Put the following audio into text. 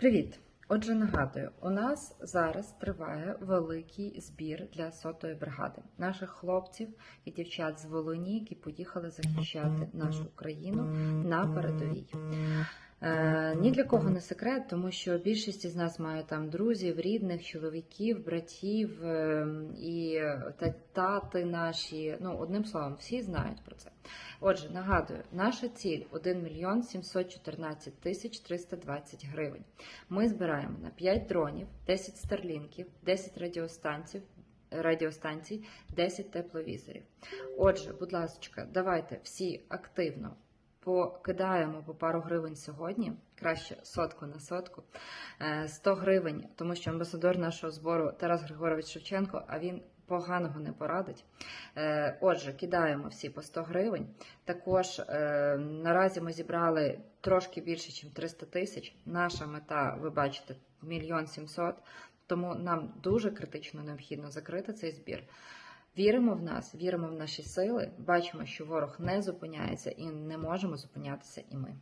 Привіт! Отже, нагадую, у нас зараз триває великий збір для сотої бригади наших хлопців і дівчат з Волині, які поїхали захищати нашу країну на передовій. Е, ні для кого не секрет, тому що більшість із нас має там друзів, рідних, чоловіків, братів е, і тати наші. Ну, одним словом, всі знають про це. Отже, нагадую, наша ціль 1 мільйон 714 тисяч 320 гривень. Ми збираємо на 5 дронів, 10 старлінків, 10 радіостанцій, радіостанцій, 10 тепловізорів. Отже, будь ласка, давайте всі активно покидаємо по пару гривень сьогодні, краще сотку на сотку, Е, 100 гривень, тому що амбасадор нашого збору Тарас Григорович Шевченко, а він поганого не порадить. Е, Отже, кидаємо всі по 100 гривень. Також е, наразі ми зібрали трошки більше, ніж 300 тисяч. Наша мета, ви бачите, мільйон сімсот. Тому нам дуже критично необхідно закрити цей збір. Віримо в нас, віримо в наші сили, бачимо, що ворог не зупиняється і не можемо зупинятися і ми.